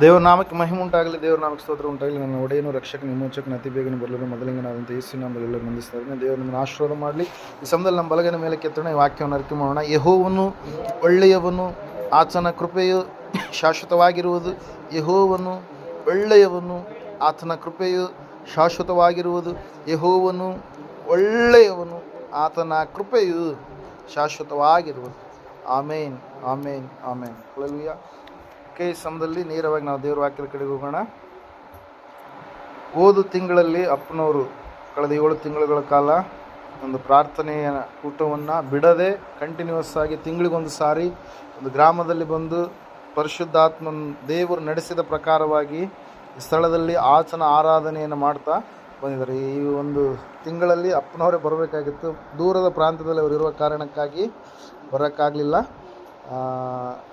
ದೇವರ ನಾಮಕ್ಕೆ ಮಹಿಮೆ ಉಂಟಾಗಲಿ, ದೇವರ ನಾಮಕ್ಕೆ ಸ್ತೋತ್ರ ಉಂಟಾಗಲಿ. ನನ್ನ ಒಡೆಯನು ರಕ್ಷಕ ನಿಮೋಚಕನ ಅತಿ ಬೇಗನೆ ಬರಲು ಮೊದಲಿಂಗನಾದಂಥ ಯೇಸು ನಾಮದಲ್ಲಿ ನಂದಿಸ್ತಾರೆ. ದೇವರು ನಿಮ್ಮನ್ನು ಆಶೀರ್ವಾದ ಮಾಡಲಿ. ಈ ಸಮಯದಲ್ಲಿ ನಮ್ಮ ಬಲಗನ ಮೇಲೆ ಕೆತ್ತೋಣ, ಈ ವಾಕ್ಯವನ್ನು ಅರಿಕೆ ಮಾಡೋಣ. ಯಹೋವನ್ನು ಒಳ್ಳೆಯವನು, ಆತನ ಕೃಪೆಯು ಶಾಶ್ವತವಾಗಿರುವುದು. ಯಹೋವನ್ನು ಒಳ್ಳೆಯವನು, ಆತನ ಕೃಪೆಯು ಶಾಶ್ವತವಾಗಿರುವುದು. ಯಹೋವನು ಒಳ್ಳೆಯವನು, ಆತನ ಕೃಪೆಯು ಶಾಶ್ವತವಾಗಿರುವುದು. ಆಮೇನ್ ಆಮೇನ್ ಆಮೇನ್. ಹಲಲುಯ್ಯ ಓಕೆ ಈ ಸಮಯದಲ್ಲಿ ನೇರವಾಗಿ ನಾವು ದೇವರ ವಾಕ್ಯದ ಕಡೆಗೆ ಹೋಗೋಣ. ಓದು ತಿಂಗಳಲ್ಲಿ ಅಪ್ಪನವರು ಕಳೆದ ಏಳು ತಿಂಗಳುಗಳ ಕಾಲ ಒಂದು ಪ್ರಾರ್ಥನೆಯ ಕೂಟವನ್ನು ಬಿಡದೆ ಕಂಟಿನ್ಯೂಸ್ ಆಗಿ ತಿಂಗಳಿಗೊಂದು ಸಾರಿ ಒಂದು ಗ್ರಾಮದಲ್ಲಿ ಬಂದು ಪರಿಶುದ್ಧಾತ್ಮ ದೇವರು ನಡೆಸಿದ ಪ್ರಕಾರವಾಗಿ ಸ್ಥಳದಲ್ಲಿ ಆಚನ ಆರಾಧನೆಯನ್ನು ಮಾಡ್ತಾ ಬಂದಿದ್ದಾರೆ. ಈ ಒಂದು ತಿಂಗಳಲ್ಲಿ ಅಪ್ಪನವರೇ ಬರಬೇಕಾಗಿತ್ತು. ದೂರದ ಪ್ರಾಂತ್ಯದಲ್ಲಿ ಅವರು ಇರುವ ಕಾರಣಕ್ಕಾಗಿ ಬರೋಕ್ಕಾಗಲಿಲ್ಲ.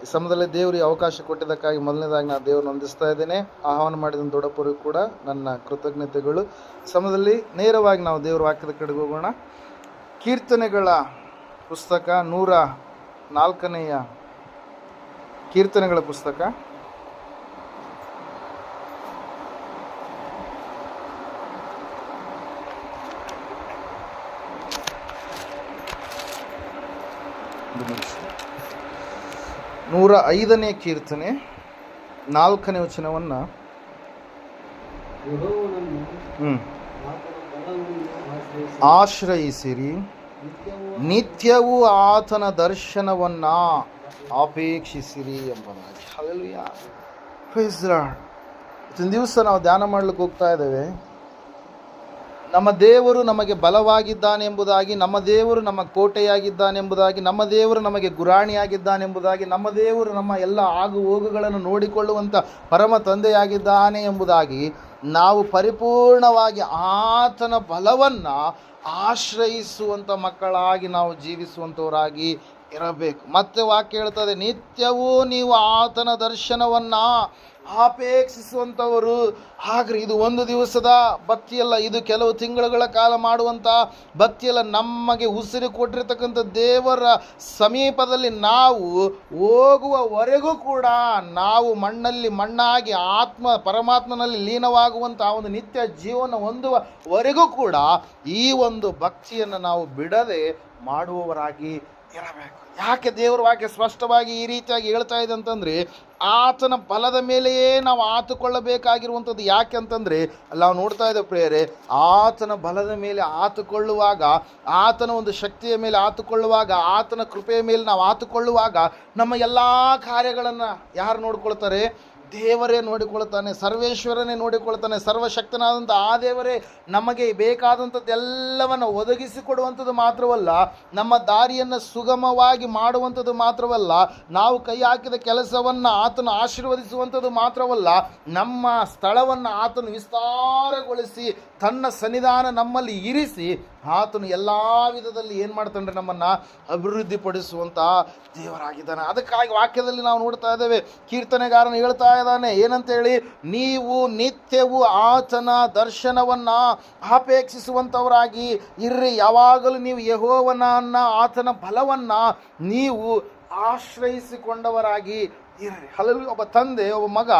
ಸಮಯದಲ್ಲಿ ದೇವರಿಗೆ ಅವಕಾಶ ಕೊಟ್ಟಿದ್ದಕ್ಕಾಗಿ ಮೊದಲನೇದಾಗಿ ನಾನು ದೇವ್ರನ್ನ ವಂದಿಸ್ತಾ ಇದ್ದೇನೆ. ಆಹ್ವಾನ ಮಾಡಿದ ದೊಡ್ಡಪ್ಪರಿಗೂ ಕೂಡ ನನ್ನ ಕೃತಜ್ಞತೆಗಳು. ಸಮಯದಲ್ಲಿ ನೇರವಾಗಿ ನಾವು ದೇವರ ವಾಕ್ಯದ ಕಡೆಗೆ ಹೋಗೋಣ. ಕೀರ್ತನೆಗಳ ಪುಸ್ತಕ ನೂರ ನಾಲ್ಕನೆಯ ಕೀರ್ತನೆಗಳ ಪುಸ್ತಕ. ನೂರ ಐದನೇ ಕೀರ್ತನೆ, ನಾಲ್ಕನೇ ವಚನವನ್ನು. ಹ್ಞೂ ಆಶ್ರಯಿಸಿರಿ. ನಿತ್ಯವೂ ಆತನ ದರ್ಶನವನ್ನ ಅಪೇಕ್ಷಿಸಿರಿ ಎಂಬ ಹಲ್ಲೆಲೂಯಾ. Praise the Lord. ದಿವಸ ನಾವು ಧ್ಯಾನ ಮಾಡ್ಲಿಕ್ಕೆ ಹೋಗ್ತಾ ಇದ್ದೇವೆ. ನಮ್ಮ ದೇವರು ನಮಗೆ ಬಲವಾಗಿದ್ದಾನೆಂಬುದಾಗಿ, ನಮ್ಮ ದೇವರು ನಮ್ಮ ಕೋಟೆಯಾಗಿದ್ದಾನೆಂಬುದಾಗಿ, ನಮ್ಮ ದೇವರು ನಮಗೆ ಗುರಾಣಿಯಾಗಿದ್ದಾನೆಂಬುದಾಗಿ, ನಮ್ಮ ದೇವರು ನಮ್ಮ ಎಲ್ಲ ಆಗು ಹೋಗುಗಳನ್ನು ನೋಡಿಕೊಳ್ಳುವಂಥ ಪರಮ ತಂದೆಯಾಗಿದ್ದಾನೆ ಎಂಬುದಾಗಿ ನಾವು ಪರಿಪೂರ್ಣವಾಗಿ ಆತನ ಬಲವನ್ನು ಆಶ್ರಯಿಸುವಂಥ ಮಕ್ಕಳಾಗಿ ನಾವು ಜೀವಿಸುವಂಥವರಾಗಿ ಇರಬೇಕು. ಮತ್ತೆ ವಾಕ್ಯ ಹೇಳ್ತದೆ, ನಿತ್ಯವೂ ನೀವು ಆತನ ದರ್ಶನವನ್ನು ಅಪೇಕ್ಷಿಸುವಂಥವರು ಹಾಗ್ರಿ, ಇದು ಒಂದು ದಿವಸದ ಭಕ್ತಿಯಲ್ಲ ಇದು ಕೆಲವು ತಿಂಗಳುಗಳ ಕಾಲ ಮಾಡುವಂಥ ಭಕ್ತಿಯಲ್ಲ ನಮಗೆ ಉಸಿರು ಕೊಟ್ಟಿರ್ತಕ್ಕಂಥ ದೇವರ ಸಮೀಪದಲ್ಲಿ ನಾವು ಹೋಗುವವರೆಗೂ ಕೂಡ ನಾವು ಮಣ್ಣಲ್ಲಿ ಮಣ್ಣಾಗಿ ಆತ್ಮ, ಪರಮಾತ್ಮನಲ್ಲಿ ಲೀನವಾಗುವಂಥ ಒಂದು ನಿತ್ಯ ಜೀವನ ಹೊಂದುವವರೆಗೂ ಕೂಡ ಈ ಒಂದು ಭಕ್ತಿಯನ್ನು ನಾವು ಬಿಡದೆ ಮಾಡುವವರಾಗಿ ಇರಬೇಕು ಯಾಕೆ ದೇವರ ವಾಕ್ಯ ಸ್ಪಷ್ಟವಾಗಿ ಈ ರೀತಿಯಾಗಿ ಹೇಳ್ತಾ ಇದೆ ಅಂತಂದ್ರೆ, ಆತನ ಬಲದ ಮೇಲೆಯೇ ನಾವು ಆತುಕೊಳ್ಳಬೇಕಾಗಿರುವಂಥದ್ದು ಯಾಕೆ ಅಂತಂದ್ರೆ, ಅಲ್ಲಿ, ನಾವು ನೋಡ್ತಾ ಇದ್ದೇವೆ ಪ್ರೇಯರೆ, ಆತನ ಬಲದ ಮೇಲೆ ಆತುಕೊಳ್ಳುವಾಗ, ಆತನ ಒಂದು ಶಕ್ತಿಯ ಮೇಲೆ ಆತುಕೊಳ್ಳುವಾಗ, ಆತನ ಕೃಪೆಯ ಮೇಲೆ ನಾವು ಆತುಕೊಳ್ಳುವಾಗ ನಮ್ಮ ಎಲ್ಲ ಕಾರ್ಯಗಳನ್ನು ಯಾರು ನೋಡ್ಕೊಳ್ತಾರೆ? ದೇವರೇ ನೋಡಿಕೊಳ್ತಾನೆ, ಸರ್ವೇಶ್ವರನೇ ನೋಡಿಕೊಳ್ತಾನೆ, ಸರ್ವಶಕ್ತನಾದಂಥ ಆ ದೇವರೇ ನಮಗೆ ಬೇಕಾದಂಥದ್ದು ಎಲ್ಲವನ್ನು ಒದಗಿಸಿಕೊಡುವಂಥದ್ದು ಮಾತ್ರವಲ್ಲ, ನಮ್ಮ ದಾರಿಯನ್ನು ಸುಗಮವಾಗಿ ಮಾಡುವಂಥದ್ದು ಮಾತ್ರವಲ್ಲ, ನಾವು ಕೈ ಹಾಕಿದ ಕೆಲಸವನ್ನು ಆತನು ಆಶೀರ್ವದಿಸುವಂಥದ್ದು ಮಾತ್ರವಲ್ಲ, ನಮ್ಮ ಸ್ಥಳವನ್ನು ಆತನು ವಿಸ್ತಾರಗೊಳಿಸಿ ತನ್ನ ಸನ್ನಿಧಾನ ನಮ್ಮಲ್ಲಿ ಇರಿಸಿ ಆತನು ಎಲ್ಲ ವಿಧದಲ್ಲಿ ಏನು ಮಾಡ್ತಾನೆ ನಮ್ಮನ್ನು ಅಭಿವೃದ್ಧಿಪಡಿಸುವಂಥ ದೇವರಾಗಿದ್ದಾನೆ. ಅದಕ್ಕಾಗಿ ವಾಕ್ಯದಲ್ಲಿ ನಾವು ನೋಡ್ತಾ ಇದ್ದೇವೆ, ಕೀರ್ತನೆಗಾರನು ಹೇಳ್ತಾ ಇದ್ದಾನೆ ಏನಂತೇಳಿ ನೀವು ನಿತ್ಯವೂ ಆತನ ದರ್ಶನವನ್ನು ಅಪೇಕ್ಷಿಸುವಂಥವರಾಗಿ ಇರ್ರಿ. ಯಾವಾಗಲೂ ನೀವು ಯಹೋವನನ್ನು, ಆತನ ಬಲವನ್ನು ನೀವು ಆಶ್ರಯಿಸಿಕೊಂಡವರಾಗಿ ಇರ್ರಿ. ಅಲ್ಲಿ ಒಬ್ಬ ತಂದೆ, ಒಬ್ಬ ಮಗ,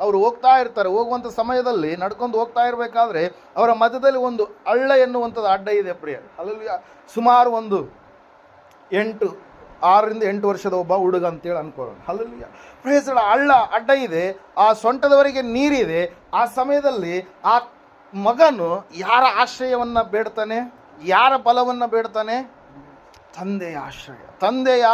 ಅವರು ಹೋಗ್ತಾ ಇರ್ತಾರೆ. ಹೋಗುವಂಥ ಸಮಯದಲ್ಲಿ ನಡ್ಕೊಂಡು ಹೋಗ್ತಾ ಇರಬೇಕಾದ್ರೆ ಅವರ ಮಧ್ಯದಲ್ಲಿ ಒಂದು ಹಳ್ಳ ಎನ್ನುವಂಥದ್ದು ಅಡ್ಡ ಇದೆ ಪ್ರಿಯ ಅಲ್ಲಿ ಸುಮಾರು ಒಂದು ಎಂಟು, ಆರರಿಂದ ಎಂಟು ವರ್ಷದ ಒಬ್ಬ ಹುಡುಗ ಅಂತೇಳಿ ಅನ್ಕೊಳ್ಳೋಣ. ಅಲ್ಲಿ ಪ್ರೇಸಳ ಹಳ್ಳ ಅಡ್ಡ ಇದೆ. ಆ ಸೊಂಟದವರೆಗೆ ನೀರಿದೆ. ಆ ಸಮಯದಲ್ಲಿ ಆ ಮಗನು ಯಾರ ಆಶ್ರಯವನ್ನು ಬೇಡ್ತಾನೆ? ಯಾರ ಬಲವನ್ನು ಬೇಡ್ತಾನೆ? ತಂದೆಯ ಆಶ್ರಯ. ತಂದೆಯ,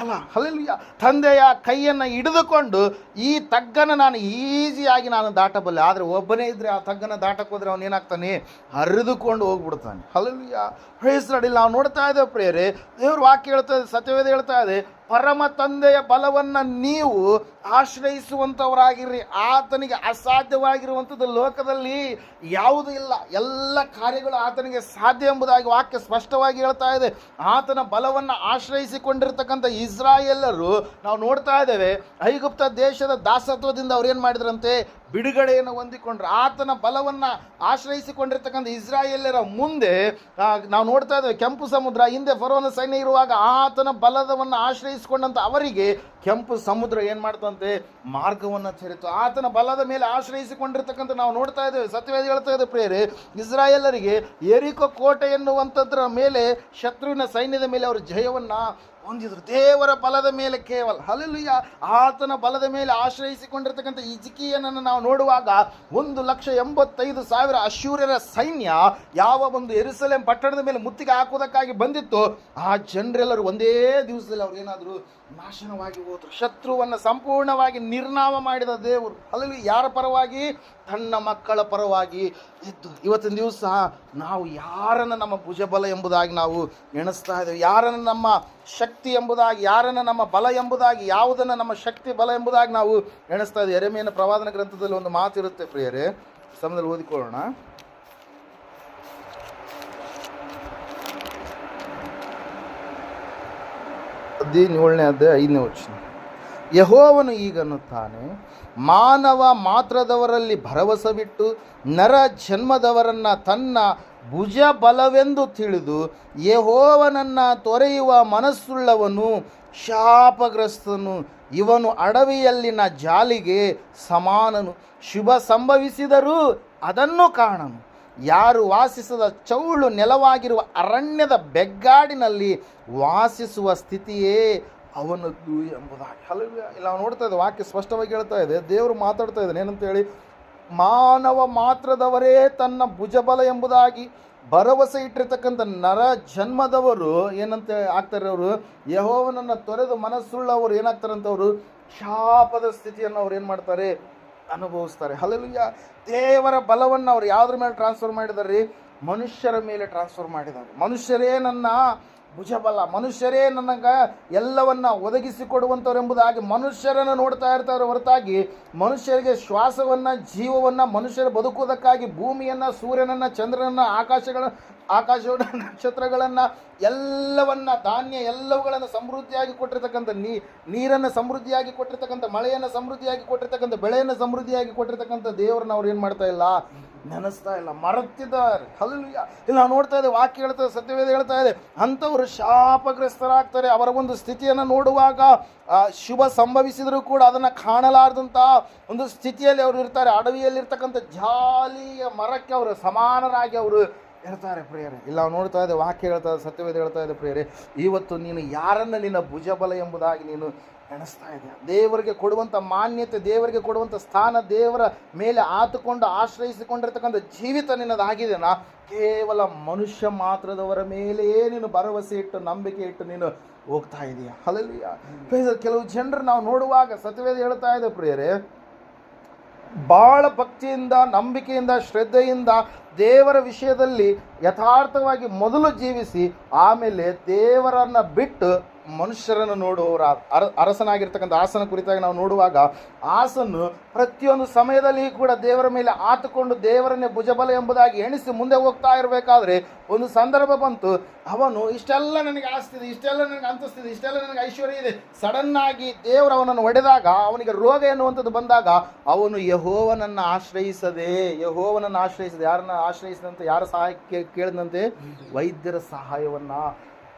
ಅಲ್ಲ ಅಲ್ಲಿಯ ತಂದೆಯ ಕೈಯನ್ನು ಹಿಡಿದುಕೊಂಡು ಈ ತಗ್ಗನ ನಾನು ಈಸಿಯಾಗಿ ನಾನು ದಾಟಬಲ್ಲೆ. ಆದರೆ ಒಬ್ಬನೇ ಇದ್ದರೆ ಆ ತಗ್ಗನ ದಾಟಕ್ಕೆ ಹೋದ್ರೆ ಅವನು ಏನಾಗ್ತಾನೆ? ಹರಿದುಕೊಂಡು ಹೋಗ್ಬಿಡ್ತಾನೆ. ಅಲ್ಲಿಯ ಪ್ರೇಸ್ ನಡಿಲ್ಲ ನಾವು ನೋಡ್ತಾ ಇದ್ದೇವೆ ಪ್ರೇರೆ ದೇವ್ರ ವಾಕ್ಯ ಹೇಳ್ತಾ ಇದೆ, ಸತ್ಯವೇದ ಹೇಳ್ತಾ ಇದೆ. ಪರಮ ತಂದೆಯ ಬಲವನ್ನು ನೀವು ಆಶ್ರಯಿಸುವಂಥವರಾಗಿರ್ರಿ ಆತನಿಗೆ ಅಸಾಧ್ಯವಾಗಿರುವಂಥದ್ದು ಲೋಕದಲ್ಲಿ ಯಾವುದೂ ಇಲ್ಲ. ಎಲ್ಲ ಕಾರ್ಯಗಳು ಆತನಿಗೆ ಸಾಧ್ಯ ಎಂಬುದಾಗಿ ವಾಕ್ಯ ಸ್ಪಷ್ಟವಾಗಿ ಹೇಳ್ತಾ ಇದೆ. ಆತನ ಬಲವನ್ನು ಆಶ್ರಯಿಸಿಕೊಂಡಿರ್ತಕ್ಕಂಥ ಇಸ್ರಾಯೇಲರು, ನಾವು ನೋಡ್ತಾ ಇದ್ದೇವೆ, ಐಗುಪ್ತ ದೇಶದ ದಾಸತ್ವದಿಂದ ಅವ್ರು ಏನು ಮಾಡಿದ್ರಂತೆ? ಬಿಡುಗಡೆಯನ್ನು ಹೊಂದಿಕೊಂಡ್ರೆ. ಆತನ ಬಲವನ್ನು ಆಶ್ರಯಿಸಿಕೊಂಡಿರ್ತಕ್ಕಂಥ ಇಸ್ರಾಯೇಲರ ಮುಂದೆ ನಾವು ನೋಡ್ತಾ ಇದ್ದೇವೆ ಕೆಂಪು ಸಮುದ್ರ ಹಿಂದೆ ಫರೋನ ಸೈನ್ಯ ಇರುವಾಗ ಆತನ ಬಲದವನ್ನು ಆಶ್ರಯಿಸಿಕೊಂಡಂಥ ಅವರಿಗೆ ಕೆಂಪು ಸಮುದ್ರ ಏನು ಮಾಡ್ತಂತೆ? ಮಾರ್ಗವನ್ನು ತೆರೆತು. ಆತನ ಬಲದ ಮೇಲೆ ಆಶ್ರಯಿಸಿಕೊಂಡಿರ್ತಕ್ಕಂಥ ನಾವು ನೋಡ್ತಾ ಇದ್ದೇವೆ. ಸತ್ಯವೇದ ಹೇಳ್ತಾ ಇದ್ದ ಪ್ರೇರೆ ಇಸ್ರಾಯೇಲರಿಗೆ ಎರಿಕೋ ಕೋಟೆ ಎನ್ನುವಂಥದ್ರ ಮೇಲೆ ಶತ್ರುವಿನ ಸೈನ್ಯದ ಮೇಲೆ ಅವರು ಜಯವನ್ನ ಹೊಂದಿದ್ರು. ದೇವರ ಬಲದ ಮೇಲೆ ಕೇವಲ ಹಲಲುಯ್ಯ ಆತನ ಬಲದ ಮೇಲೆ ಆಶ್ರಯಿಸಿಕೊಂಡಿರ್ತಕ್ಕಂಥ ಇಜಿಕಿಯನನ್ನು ನಾವು ನೋಡುವಾಗ ಒಂದು ಲಕ್ಷ ಎಂಬತ್ತೈದು ಸಾವಿರ ಅಶೂರ್ಯರ ಸೈನ್ಯ ಯಾವ ಒಂದು ಎರುಸಲೇಂ ಪಟ್ಟಣದ ಮೇಲೆ ಮುತ್ತಿಗೆ ಹಾಕುವುದಕ್ಕಾಗಿ ಬಂದಿತ್ತು. ಆ ಜನರೆಲ್ಲರೂ ಒಂದೇ ದಿವಸದಲ್ಲಿ ಅವ್ರು ಏನಾದರೂ ನಾಶನವಾಗಿ ಹೋದರು. ಶತ್ರುವನ್ನು ಸಂಪೂರ್ಣವಾಗಿ ನಿರ್ನಾಮ ಮಾಡಿದ ದೇವರು. ಅಲ್ಲಲ್ಲಿ ಯಾರ ಪರವಾಗಿ? ತನ್ನ ಮಕ್ಕಳ ಪರವಾಗಿ ಇದ್ದು. ಇವತ್ತಿನ ದಿವಸ ನಾವು ಯಾರನ್ನು ನಮ್ಮ ಭುಜಬಲ ಎಂಬುದಾಗಿ ನಾವು ಎಣಿಸ್ತಾ ಇದ್ದೇವೆ. ಯಾರನ್ನು ನಮ್ಮ ಶಕ್ತಿ ಎಂಬುದಾಗಿ, ಯಾರನ್ನು ನಮ್ಮ ಬಲ ಎಂಬುದಾಗಿ, ಯಾವುದನ್ನು ನಮ್ಮ ಶಕ್ತಿ ಬಲ ಎಂಬುದಾಗಿ ನಾವು ಎಣಿಸ್ತಾ ಇದ್ದೇವೆ. ಎರೆಮೇನ ಪ್ರವಾದನ ಗ್ರಂಥದಲ್ಲಿ ಒಂದು ಮಾತಿರುತ್ತೆ ಪ್ರಿಯರೇ. ಸಮಯದಲ್ಲಿ ಓದಿಕೊಳ್ಳೋಣ. ಹದಿನೇಳನೇ ಅಧ್ಯಾಯ ಐದನೇ ವಚನ. ಯಹೋವನು ಈಗನ್ನುತ್ತಾನೆ, ಮಾನವ ಮಾತ್ರದವರಲ್ಲಿ ಭರವಸೆ ಬಿಟ್ಟು ನರ ಜನ್ಮದವರನ್ನು ತನ್ನ ಭುಜ ಬಲವೆಂದು ತಿಳಿದು ಯಹೋವನನ್ನು ತೊರೆಯುವ ಮನಸ್ಸುಳ್ಳವನು ಶಾಪಗ್ರಸ್ತನು. ಇವನು ಅಡವಿಯಲ್ಲಿನ ಜಾಲಿಗೆ ಸಮಾನನು. ಶುಭ ಸಂಭವಿಸಿದರೂ ಅದನ್ನು ಕಾಣನು. ಯಾರು ವಾಸಿಸದ ಚೌಳು ನೆಲವಾಗಿರುವ ಅರಣ್ಯದ ಬೆಗ್ಗಾಡಿನಲ್ಲಿ ವಾಸಿಸುವ ಸ್ಥಿತಿಯೇ ಅವನದ್ದು ಎಂಬುದಾಗಿ. ಹಲವು ಇಲ್ಲ ನಾವು ನೋಡ್ತಾ ಇದ್ದೇವೆ, ವಾಕ್ಯ ಸ್ಪಷ್ಟವಾಗಿ ಹೇಳ್ತಾ ಇದೆ. ದೇವರು ಮಾತಾಡ್ತಾ ಇದ್ದಾನೆ, ಏನಂತ ಹೇಳಿ, ಮಾನವ ಮಾತ್ರದವರೇ ತನ್ನ ಭುಜಬಲ ಎಂಬುದಾಗಿ ಭರವಸೆ ಇಟ್ಟಿರ್ತಕ್ಕಂಥ ನರ ಜನ್ಮದವರು ಏನಂತ ಆಗ್ತಾರೆ ಅವರು? ಯಹೋವನನ್ನು ತೊರೆದು ಮನಸ್ಸುಳ್ಳವರು ಏನಾಗ್ತಾರಂತವರು ಕ್ಷಾಪದ ಸ್ಥಿತಿಯನ್ನು ಅವ್ರು ಏನು ಮಾಡ್ತಾರೆ? ಅನುಭವಿಸ್ತಾರೆ. ಹಲಲುಯ್ಯ ದೇವರ ಬಲವನ್ನು ಅವ್ರು ಯಾವುದ್ರ ಮೇಲೆ ಟ್ರಾನ್ಸ್ಫರ್ ಮಾಡಿದಾರೆ ಮನುಷ್ಯರ ಮೇಲೆ ಟ್ರಾನ್ಸ್ಫರ್ ಮಾಡಿದ್ದಾರೆ ಮನುಷ್ಯರೇ ನನ್ನ ಭುಜಬಲ. ಮನುಷ್ಯರೇ ನನಗೆ ಎಲ್ಲವನ್ನು ಒದಗಿಸಿಕೊಡುವಂಥವ್ರು ಎಂಬುದಾಗಿ ಮನುಷ್ಯರನ್ನು ನೋಡ್ತಾ ಇರ್ತಾರೆ ಹೊರತಾಗಿ ಮನುಷ್ಯರಿಗೆ ಶ್ವಾಸವನ್ನು, ಜೀವವನ್ನು, ಮನುಷ್ಯರು ಬದುಕುವುದಕ್ಕಾಗಿ ಭೂಮಿಯನ್ನು, ಸೂರ್ಯನನ್ನು, ಚಂದ್ರನನ್ನು ಆಕಾಶಗಳ ಆಕಾಶದ ನಕ್ಷತ್ರಗಳನ್ನು ಎಲ್ಲವನ್ನ ಧಾನ್ಯ ಎಲ್ಲವುಗಳನ್ನು ಸಮೃದ್ಧಿಯಾಗಿ ಕೊಟ್ಟಿರ್ತಕ್ಕಂಥ ನೀರನ್ನು ಸಮೃದ್ಧಿಯಾಗಿ ಕೊಟ್ಟಿರ್ತಕ್ಕಂಥ, ಮಳೆಯನ್ನು ಸಮೃದ್ಧಿಯಾಗಿ ಕೊಟ್ಟಿರ್ತಕ್ಕಂಥ, ಬೆಳೆಯನ್ನು ಸಮೃದ್ಧಿಯಾಗಿ ಕೊಟ್ಟಿರ್ತಕ್ಕಂಥ ದೇವರನ್ನ ಅವ್ರು ಏನು ಮಾಡ್ತಾ ಇಲ್ಲ? ನೆನೆಸ್ತಾ ಇಲ್ಲ, ಮರೆತಿದ್ದಾರೆ. ಹಲ್ಲೆಲೂಯ. ಇಲ್ಲಿ ನಾವು ನೋಡ್ತಾ ಇದ್ದೇವೆ ವಾಕ್ಯ ಹೇಳ್ತಾ ಸತ್ಯವೇದ ಹೇಳ್ತಾ ಇದೆ. ಅಂಥವರು ಶಾಪಗ್ರಸ್ತರಾಗ್ತಾರೆ. ಅವರ ಒಂದು ಸ್ಥಿತಿಯನ್ನು ನೋಡುವಾಗ ಶುಭ ಸಂಭವಿಸಿದರೂ ಕೂಡ ಅದನ್ನು ಕಾಣಲಾರ್ದಂಥ ಒಂದು ಸ್ಥಿತಿಯಲ್ಲಿ ಅವರು ಇರ್ತಾರೆ. ಅಡವಿಯಲ್ಲಿರ್ತಕ್ಕಂಥ ಜಾಲಿಯ ಮರಕ್ಕೆ ಅವರು ಸಮಾನರಾಗಿ ಅವರು ಇರ್ತಾರೆ ಪ್ರಿಯರೇ. ಇಲ್ಲ ನಾವು ನೋಡ್ತಾ ಇದೆ ವಾಕ್ಯ ಹೇಳ್ತಾ ಇದೆ ಸತ್ಯವೇದ ಹೇಳ್ತಾ ಇದೆ ಪ್ರಿಯರೇ. ಇವತ್ತು ನೀನು ಯಾರನ್ನ ನಿನ್ನ ಭುಜಬಲ ಎಂಬುದಾಗಿ ನೀನು ಎಣಿಸ್ತಾ ಇದೆಯಾ ದೇವರಿಗೆ ಕೊಡುವಂಥ ಮಾನ್ಯತೆ ದೇವರಿಗೆ ಕೊಡುವಂಥ ಸ್ಥಾನ ದೇವರ ಮೇಲೆ ಆತುಕೊಂಡು ಆಶ್ರಯಿಸಿಕೊಂಡಿರ್ತಕ್ಕಂಥ ಜೀವಿತ ನಿನ್ನದಾಗಿದೆನಾ? ಕೇವಲ ಮನುಷ್ಯ ಮಾತ್ರದವರ ಮೇಲೆಯೇ ನೀನು ಭರವಸೆ ಇಟ್ಟು ನಂಬಿಕೆ ಇಟ್ಟು ನೀನು ಹೋಗ್ತಾ ಇದೆಯಾ. ಹಲಲಿಯ ಕೆಲವು ಜನರು ನಾವು ನೋಡುವಾಗ ಸತ್ಯವೇದ ಹೇಳ್ತಾ ಇದೆ ಪ್ರಿಯರೇ ಭಾಳ ಭಕ್ತಿಯಿಂದ ನಂಬಿಕೆಯಿಂದ ಶ್ರದ್ಧೆಯಿಂದ ದೇವರ ವಿಷಯದಲ್ಲಿ ಯಥಾರ್ಥವಾಗಿ ಮೊದಲು ಜೀವಿಸಿ ಆಮೇಲೆ ದೇವರನ್ನು ಬಿಟ್ಟು ಮನುಷ್ಯರನ್ನು ನೋಡುವವರ ಅರ, ಅರಸನಾಗಿರ್ತಕ್ಕಂಥ ಆಸನ ಕುರಿತಾಗಿ ನಾವು ನೋಡುವಾಗ ಆಸನು ಪ್ರತಿಯೊಂದು ಸಮಯದಲ್ಲಿ ಕೂಡ ದೇವರ ಮೇಲೆ ಆತುಕೊಂಡು ದೇವರನ್ನೇ ಭುಜಬಲ ಎಂಬುದಾಗಿ ಎಣಿಸಿ ಮುಂದೆ ಹೋಗ್ತಾ ಇರಬೇಕಾದ್ರೆ ಒಂದು ಸಂದರ್ಭ ಬಂತು. ಅವನು ಇಷ್ಟೆಲ್ಲ ನನಗೆ ಆಸ್ತಿದೆ ಇಷ್ಟೆಲ್ಲ ನನಗೆ ಅಂತಸ್ತಿದೆ ಇಷ್ಟೆಲ್ಲ ನನಗೆ ಐಶ್ವರ್ಯ ಇದೆ. ಸಡನ್ ಆಗಿ ದೇವರು ಅವನನ್ನು ಹೊಡೆದಾಗ, ಅವನಿಗೆ ರೋಗ ಎನ್ನುವಂಥದ್ದು ಬಂದಾಗ ಅವನು ಯಹೋವನನ್ನು ಆಶ್ರಯಿಸದೆ ಯಹೋವನನ್ನು ಆಶ್ರಯಿಸದೆ, ಯಾರನ್ನ ಆಶ್ರಯಿಸಿದಂತೆ, ಯಾರ ಸಹಾಯಕ್ಕೆ ಕೇಳಿದಂತೆ ವೈದ್ಯರ ಸಹಾಯವನ್ನ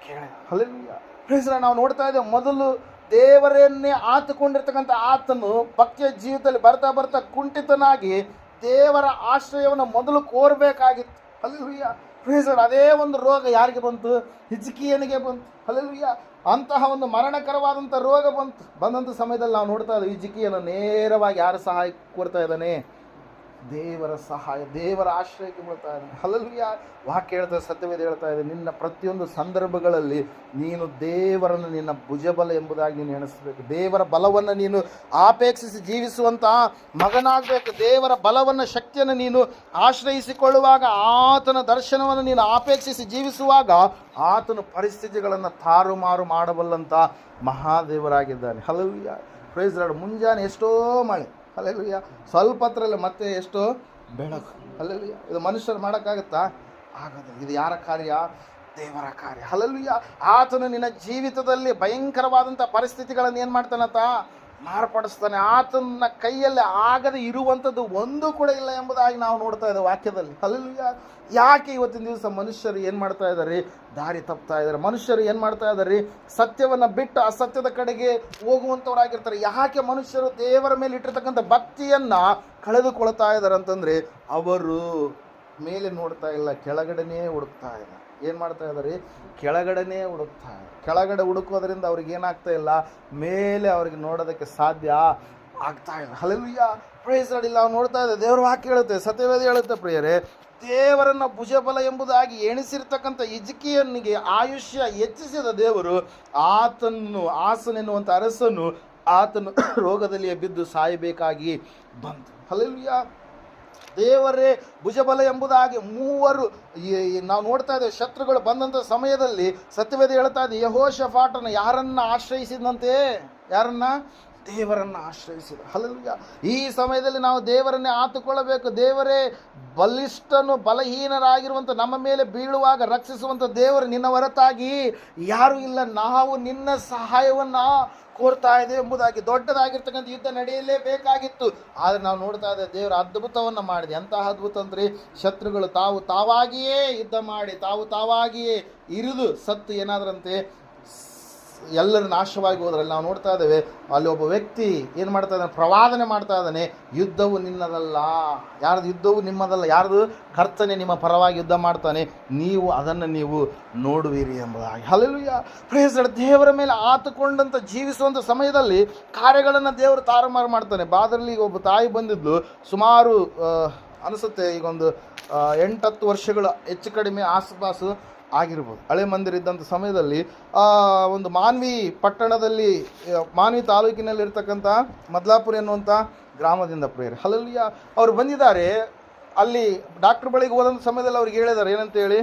ಕೇಳಿದ. ಹಲಲಿಯ ನಾವು ನೋಡ್ತಾ ಇದ್ದೇವೆ. ಮೊದಲು ದೇವರನ್ನೇ ಆತುಕೊಂಡಿರ್ತಕ್ಕಂಥ ಆತನು ಭಕ್ತಿಯ ಜೀವಿತದಲ್ಲಿ ಬರ್ತಾ ಬರ್ತಾ ಕುಂಠಿತನಾಗಿ ದೇವರ ಆಶ್ರಯವನ್ನು ಮೊದಲು ಕೋರಬೇಕಾಗಿತ್ತು. ಅಲ್ಲಿಯ ಪ್ರೇಸರ್ ಅದೇ ಒಂದು ರೋಗ ಯಾರಿಗೆ ಬಂತು? ಹಿಜ್ಕಿಯನಿಗೆ ಬಂತು. ಅಲ್ಲಿಯ ಅಂತಹ ಒಂದು ಮರಣಕರವಾದಂಥ ರೋಗ ಬಂತು. ಬಂದಂಥ ಸಮಯದಲ್ಲಿ ನಾವು ನೋಡ್ತಾ ಇದ್ದೀವಿ ಹಿಜ್ಕಿಯನ್ನು ನೇರವಾಗಿ ಯಾರು ಸಹಾಯ ಕೊಡ್ತಾ ಇದ್ದಾನೆ? ದೇವರ ಸಹಾಯ, ದೇವರ ಆಶ್ರಯಕ್ಕೆ ಬೀಳ್ತಾ ಇದ್ದಾನೆ ಹಲಲುಯ್ಯ ವಾಕ್ಯ ಹೇಳ್ತಾ, ಸತ್ಯವೇದ ಹೇಳ್ತಾ ಇದೆ, ನಿನ್ನ ಪ್ರತಿಯೊಂದು ಸಂದರ್ಭಗಳಲ್ಲಿ ನೀನು ದೇವರನ್ನು ನಿನ್ನ ಭುಜಬಲ ಎಂಬುದಾಗಿ ನೀನು ಎಣಿಸಬೇಕು. ದೇವರ ಬಲವನ್ನು ನೀನು ಆಪೇಕ್ಷಿಸಿ ಜೀವಿಸುವಂತಹ ಮಗನಾಗಬೇಕು. ದೇವರ ಬಲವನ್ನು, ಶಕ್ತಿಯನ್ನು ನೀನು ಆಶ್ರಯಿಸಿಕೊಳ್ಳುವಾಗ, ಆತನ ದರ್ಶನವನ್ನು ನೀನು ಆಪೇಕ್ಷಿಸಿ ಜೀವಿಸುವಾಗ ಆತನ ಪರಿಸ್ಥಿತಿಗಳನ್ನು ತಾರುಮಾರು ಮಾಡಬಲ್ಲಂಥ ಮಹಾದೇವರಾಗಿದ್ದಾನೆ. ಹಲವು ಪ್ರೈಸ್ ಮುಂಜಾನೆ ಎಷ್ಟೋ ಮಳೆ. ಹಲಲುಯ್ಯ ಸ್ವಲ್ಪ ಹತ್ರಲ್ಲಿ ಮತ್ತೆ ಎಷ್ಟು ಬೆಳಕು ಹಲಲುಯ್ಯ ಇದು ಮನುಷ್ಯರು ಮಾಡೋಕ್ಕಾಗತ್ತಾ? ಆಗದು. ಇದು ಯಾರ ಕಾರ್ಯ? ದೇವರ ಕಾರ್ಯ. ಹಲಲುಯ್ಯ ಆತನು ನಿನ್ನ ಜೀವಿತದಲ್ಲಿ ಭಯಂಕರವಾದಂಥ ಪರಿಸ್ಥಿತಿಗಳನ್ನು ಏನು ಮಾಡ್ತಾನಂತ? ಮಾರ್ಪಡಿಸ್ತಾನೆ. ಆತನ ಕೈಯಲ್ಲಿ ಆಗದೆ ಇರುವಂಥದ್ದು ಒಂದು ಕೂಡ ಇಲ್ಲ ಎಂಬುದಾಗಿ ನಾವು ನೋಡ್ತಾ ಇದ್ದೇವೆ ವಾಕ್ಯದಲ್ಲಿ. ಅಲ್ಲಿಯ ಯಾಕೆ ಇವತ್ತಿನ ದಿವಸ ಮನುಷ್ಯರು ಏನು ಮಾಡ್ತಾ ಇದ್ದಾರೆ? ದಾರಿ ತಪ್ತಾ ಇದ್ದಾರೆ. ಮನುಷ್ಯರು ಏನು ಮಾಡ್ತಾ ಇದ್ದಾರೆ? ಸತ್ಯವನ್ನು ಬಿಟ್ಟು ಅಸತ್ಯದ ಕಡೆಗೆ ಹೋಗುವಂಥವರಾಗಿರ್ತಾರೆ. ಯಾಕೆ ಮನುಷ್ಯರು ದೇವರ ಮೇಲೆ ಇಟ್ಟಿರ್ತಕ್ಕಂಥ ಭಕ್ತಿಯನ್ನು ಕಳೆದುಕೊಳ್ತಾ ಇದ್ದಾರೆ ಅಂತಂದರೆ, ಅವರು ಮೇಲೆ ನೋಡ್ತಾ ಇಲ್ಲ, ಕೆಳಗಡೆನೇ ಹುಡುಕ್ತಾ ಇದ್ದಾರೆ ಏನು ಮಾಡ್ತಾ ಇದ್ದಾರೆ ಕೆಳಗಡೆನೇ ಹುಡುಕ್ತಾ ಕೆಳಗಡೆ ಹುಡುಕೋದ್ರಿಂದ ಅವ್ರಿಗೆ ಏನಾಗ್ತಾ ಇಲ್ಲ? ಮೇಲೆ ಅವ್ರಿಗೆ ನೋಡೋದಕ್ಕೆ ಸಾಧ್ಯ ಆಗ್ತಾ ಇಲ್ಲ. ಹಲವಿಯ ಪ್ರೇಸ್ ಅಡಿಲ್ಲ ನಾವು ನೋಡ್ತಾ ಇದ್ದ ದೇವರ ವಾಕ್ಯ ಹೇಳುತ್ತೆ, ಸತ್ಯವೇದಿ ಹೇಳುತ್ತೆ ಪ್ರಿಯರೇ. ದೇವರನ್ನ ಭುಜಬಲ ಎಂಬುದಾಗಿ ಎಣಿಸಿರ್ತಕ್ಕಂಥ ಇಜಿಕಿಯನಿಗೆ ಆಯುಷ್ಯ ಹೆಚ್ಚಿಸಿದ ದೇವರು ಆತನ್ನು ಆಸನೆನ್ನುವಂಥ ಅರಸನು ಆತನು ರೋಗದಲ್ಲಿಯೇ ಬಿದ್ದು ಸಾಯಬೇಕಾಗಿ ಬಂತು. ಹಲವಿಯ ದೇವರೇ ಭುಜಬಲ ಎಂಬುದಾಗಿ ಮೂವರು ನಾವು ನೋಡ್ತಾ ಇದ್ದೇವೆ, ಶತ್ರುಗಳು ಬಂದಂಥ ಸಮಯದಲ್ಲಿ ಸತ್ಯವೇದ ಹೇಳ್ತಾ ಇದೆ ಯಹೋಶಫಾಟನ ಯಾರನ್ನ ಆಶ್ರಯಿಸಿದಂತೆ? ಯಾರನ್ನ? ದೇವರನ್ನ ಆಶ್ರಯಿಸಿದ. ಹಲಲ್ಯ ಈ ಸಮಯದಲ್ಲಿ ನಾವು ದೇವರನ್ನೇ ಆತುಕೊಳ್ಳಬೇಕು. ದೇವರೇ, ಬಲಿಷ್ಠನು, ಬಲಹೀನರಾಗಿರುವಂಥ ನಮ್ಮ ಮೇಲೆ ಬೀಳುವಾಗ ರಕ್ಷಿಸುವಂಥ ದೇವರು ನಿನ್ನ ಹೊರತಾಗಿ ಯಾರೂ ಇಲ್ಲ. ನಾವು ನಿನ್ನ ಸಹಾಯವನ್ನು ಕೋರ್ತಾ ಇದೆ ಎಂಬುದಾಗಿ ದೊಡ್ಡದಾಗಿರ್ತಕ್ಕಂಥ ಯುದ್ಧ ನಡೆಯಲೇಬೇಕಾಗಿತ್ತು. ಆದರೆ ನಾವು ನೋಡ್ತಾ ಇದ್ದೇವೆ ದೇವರ ಅದ್ಭುತವನ್ನು ಮಾಡಿದೆ. ಎಂತಹ ಅದ್ಭುತ ಅಂದರೆ ಶತ್ರುಗಳು ತಾವು ತಾವಾಗಿಯೇ ಯುದ್ಧ ಮಾಡಿ, ತಾವು ತಾವಾಗಿಯೇ ಇರಿದು ಸತ್ತು ಏನಾದ್ರಂತೆ ಎಲ್ಲರೂ ನಾಶವಾಗಿ ಹೋದ್ರಲ್ಲಿ ನಾವು ನೋಡ್ತಾ ಇದ್ದೇವೆ. ಅಲ್ಲಿ ಒಬ್ಬ ವ್ಯಕ್ತಿ ಏನು ಮಾಡ್ತಾ ಇದ್ದಾನೆ? ಪ್ರವಾದನೆ ಮಾಡ್ತಾ ಇದ್ದಾನೆ. ಯುದ್ಧವು ನಿನ್ನದಲ್ಲ. ಯಾರ್ದು ಯುದ್ಧವು ನಿಮ್ಮದಲ್ಲ? ಯಾರ್ದು? ಕರ್ತನೆ ನಿಮ್ಮ ಪರವಾಗಿ ಯುದ್ಧ ಮಾಡ್ತಾನೆ. ನೀವು ಅದನ್ನು ನೀವು ನೋಡುವಿರಿ ಎಂಬುದಾಗಿ. ಹಲಲುಯ್ಯ ಪ್ರೇಸ್ ದೇವರ ಮೇಲೆ ಆತುಕೊಂಡಂಥ ಜೀವಿಸುವಂಥ ಸಮಯದಲ್ಲಿ ಕಾರ್ಯಗಳನ್ನು ದೇವರು ತಾರುಮಾರು ಮಾಡ್ತಾನೆ. ಬಾದರಲ್ಲಿ ಒಬ್ಬ ತಾಯಿ ಬಂದಿದ್ಲು. ಸುಮಾರು ಅನಿಸುತ್ತೆ ಈಗೊಂದು ಎಂಟತ್ತು ವರ್ಷಗಳ ಹೆಚ್ಚು ಕಡಿಮೆ ಆಸುಪಾಸು. ಆಗಿರ್ಬೋದು. ಹಳೆ ಮಂದಿರ ಇದ್ದಂಥ ಸಮಯದಲ್ಲಿ ಆ, ಒಂದು ಮಾನ್ವಿ ಪಟ್ಟಣದಲ್ಲಿ ಮಾನ್ವಿ ತಾಲೂಕಿನಲ್ಲಿರ್ತಕ್ಕಂಥ ಮದ್ಲಾಪುರ ಎನ್ನುವಂಥ ಗ್ರಾಮದಿಂದ ಪ್ರೇಯರ್ ಹಲಲ್ಲಿಯ ಅವರು ಬಂದಿದ್ದಾರೆ. ಅಲ್ಲಿ ಡಾಕ್ಟರ್ ಬಳಿಗೆ ಹೋದಂಥ ಸಮಯದಲ್ಲಿ ಅವ್ರಿಗೆ ಹೇಳಿದ್ದಾರೆ ಏನಂತ ಹೇಳಿ?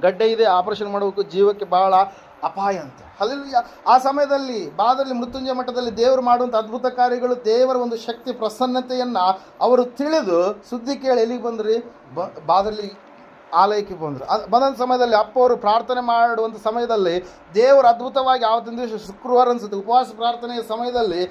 ಗಡ್ಡೆ ಇದೆ ಆಪರೇಷನ್ ಮಾಡಬೇಕು ಜೀವಕ್ಕೆ ಬಹಳ ಅಪಾಯ ಅಂತ. ಅಲ್ಲಿ ಆ ಸಮಯದಲ್ಲಿ ಬಾದಲ್ಲಿ ಮೃತ್ಯುಂಜಯ ಮಠದಲ್ಲಿ ದೇವರು ಮಾಡುವಂಥ ಅದ್ಭುತ ಕಾರ್ಯಗಳು ದೇವರ ಒಂದು ಶಕ್ತಿ ಪ್ರಸನ್ನತೆಯನ್ನು ಅವರು ತಿಳಿದು ಸುದ್ದಿ ಕೇಳಿ ಎಲ್ಲಿಗೆ ಬಂದ್ರಿ? ಬಾದಲ್ಲಿ ಆಲಯಕ್ಕೆ ಬಂದರು. ಅದು ಬಂದಂಥ ಸಮಯದಲ್ಲಿ ಅಪ್ಪ ಅವರು ಪ್ರಾರ್ಥನೆ ಮಾಡುವಂಥ ಸಮಯದಲ್ಲಿ ದೇವರು ಅದ್ಭುತವಾಗಿ ಆವತ್ತಿನ ದಿವಸ ಶುಕ್ರವಾರ ಅನಿಸುತ್ತೆ. ಉಪವಾಸ ಪ್ರಾರ್ಥನೆಯ ಸಮಯದಲ್ಲಿ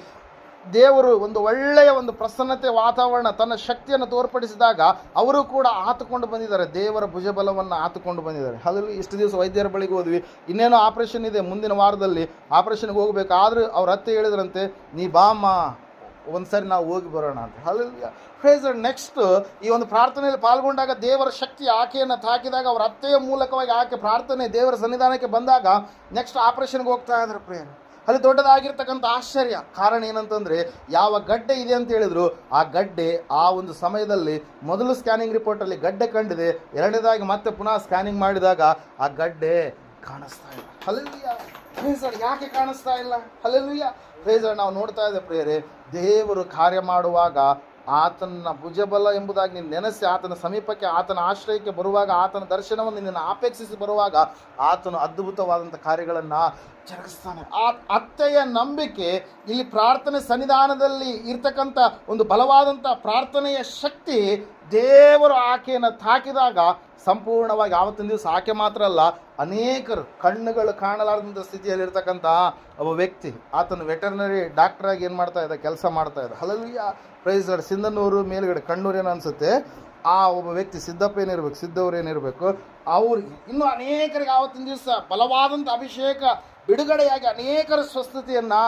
ದೇವರು ಒಂದು ಒಳ್ಳೆಯ ಒಂದು ಪ್ರಸನ್ನತೆ ವಾತಾವರಣ ತನ್ನ ಶಕ್ತಿಯನ್ನು ತೋರ್ಪಡಿಸಿದಾಗ ಅವರು ಕೂಡ ಆತುಕೊಂಡು ಬಂದಿದ್ದಾರೆ. ದೇವರ ಭುಜಬಲವನ್ನು ಆತುಕೊಂಡು ಬಂದಿದ್ದಾರೆ. ಅದರಲ್ಲಿ ಇಷ್ಟು ದಿವಸ ವೈದ್ಯರ ಬಳಿಗೆ ಹೋದ್ವಿ. ಇನ್ನೇನೋ ಆಪರೇಷನ್ ಇದೆ. ಮುಂದಿನ ವಾರದಲ್ಲಿ ಆಪ್ರೇಷನ್ಗೆ ಹೋಗಬೇಕು. ಆದರೂ ಅವ್ರ ಅತ್ತೆ ಹೇಳಿದ್ರಂತೆ, ನೀ ಬಾಮ್ಮ ಒಂದ್ಸರಿ ನಾವು ಹೋಗಿ ಬರೋಣ ಅಂತ. ಅಲ್ಲಿ ಫ್ರೇಸ್ ನೆಕ್ಸ್ಟ್ ಈ ಒಂದು ಪ್ರಾರ್ಥನೆಯಲ್ಲಿ ಪಾಲ್ಗೊಂಡಾಗ ದೇವರ ಶಕ್ತಿ ಆಕೆಯನ್ನು ತಾಕಿದಾಗ ಅವರ ಅತ್ತೆಯ ಮೂಲಕವಾಗಿ ಆಕೆ ಪ್ರಾರ್ಥನೆ ದೇವರ ಸನ್ನಿಧಾನಕ್ಕೆ ಬಂದಾಗ ನೆಕ್ಸ್ಟ್ ಆಪರೇಷನ್ಗೆ ಹೋಗ್ತಾ ಇದ್ರು ಪ್ರೇಯರ್ ಅಲ್ಲಿ ದೊಡ್ಡದಾಗಿರ್ತಕ್ಕಂಥ ಆಶ್ಚರ್ಯ. ಕಾರಣ ಏನಂತಂದರೆ, ಯಾವ ಗಡ್ಡೆ ಇದೆ ಅಂತ ಹೇಳಿದ್ರು, ಆ ಗಡ್ಡೆ ಆ ಒಂದು ಸಮಯದಲ್ಲಿ ಮೊದಲು ಸ್ಕ್ಯಾನಿಂಗ್ ರಿಪೋರ್ಟಲ್ಲಿ ಗಡ್ಡೆ ಕಂಡಿದೆ, ಎರಡನೇದಾಗಿ ಮತ್ತೆ ಪುನಃ ಸ್ಕ್ಯಾನಿಂಗ್ ಮಾಡಿದಾಗ ಆ ಗಡ್ಡೆ ಕಾಣಿಸ್ತಾ ಇಲ್ಲ. ಪ್ರೇಸರ್ ಯಾಕೆ ಕಾಣಿಸ್ತಾ ಇಲ್ಲ? ಅಲ್ಲೆಲ್ಲೂಯ್ಯ ಪ್ರೇಸರ್ ನಾವು ನೋಡ್ತಾ ಇದ್ದೇವೆ ಪ್ರಿಯರೇ, ದೇವರು ಕಾರ್ಯ ಮಾಡುವಾಗ ಆತನ ಭುಜಬಲ ಎಂಬುದಾಗಿ ನೀನು ನೆನೆಸಿ ಆತನ ಸಮೀಪಕ್ಕೆ, ಆತನ ಆಶ್ರಯಕ್ಕೆ ಬರುವಾಗ, ಆತನ ದರ್ಶನವನ್ನು ನಿನ್ನನ್ನು ಅಪೇಕ್ಷಿಸಿ ಬರುವಾಗ ಆತನು ಅದ್ಭುತವಾದಂಥ ಕಾರ್ಯಗಳನ್ನು ಜರುಗಿಸ್ತಾನೆ. ಆ ಅತ್ತೆಯ ನಂಬಿಕೆ ಇಲ್ಲಿ ಪ್ರಾರ್ಥನೆ ಸನ್ನಿಧಾನದಲ್ಲಿ ಇರ್ತಕ್ಕಂಥ ಒಂದು ಬಲವಾದಂಥ ಪ್ರಾರ್ಥನೆಯ ಶಕ್ತಿ ದೇವರು ಆಕೆಯನ್ನು ತಾಕಿದಾಗ ಸಂಪೂರ್ಣವಾಗಿ ಆವತ್ತಿನ ದಿವಸ ಆಕೆ ಮಾತ್ರ ಅಲ್ಲ, ಅನೇಕರು ಕಣ್ಣುಗಳು ಕಾಣಲಾರದಂಥ ಸ್ಥಿತಿಯಲ್ಲಿರ್ತಕ್ಕಂಥ ಒಬ್ಬ ವ್ಯಕ್ತಿ, ಆತನು ವೆಟರ್ನರಿ ಡಾಕ್ಟ್ರಾಗಿ ಏನು ಮಾಡ್ತಾ ಇದ್ದ, ಕೆಲಸ ಮಾಡ್ತಾ ಇದ್ದ. ಹಲವಿಯ ಪ್ರೈಸ್ ಸಿಂಧನೂರು ಮೇಲುಗಡೆ ಕಣ್ಣೂರು ಏನೋ ಅನಿಸುತ್ತೆ? ಆ ಒಬ್ಬ ವ್ಯಕ್ತಿ ಸಿದ್ದಪ್ಪ ಏನಿರಬೇಕು ಸಿದ್ದವ್ರು ಏನಿರಬೇಕು ಅವ್ರಿಗೆ ಇನ್ನೂ ಅನೇಕರಿಗೆ ಆವತ್ತಿನ ದಿವಸ ಬಲವಾದಂಥ ಅಭಿಷೇಕ, ಬಿಡುಗಡೆಯಾಗಿ ಅನೇಕರ ಸ್ವಸ್ಥತೆಯನ್ನು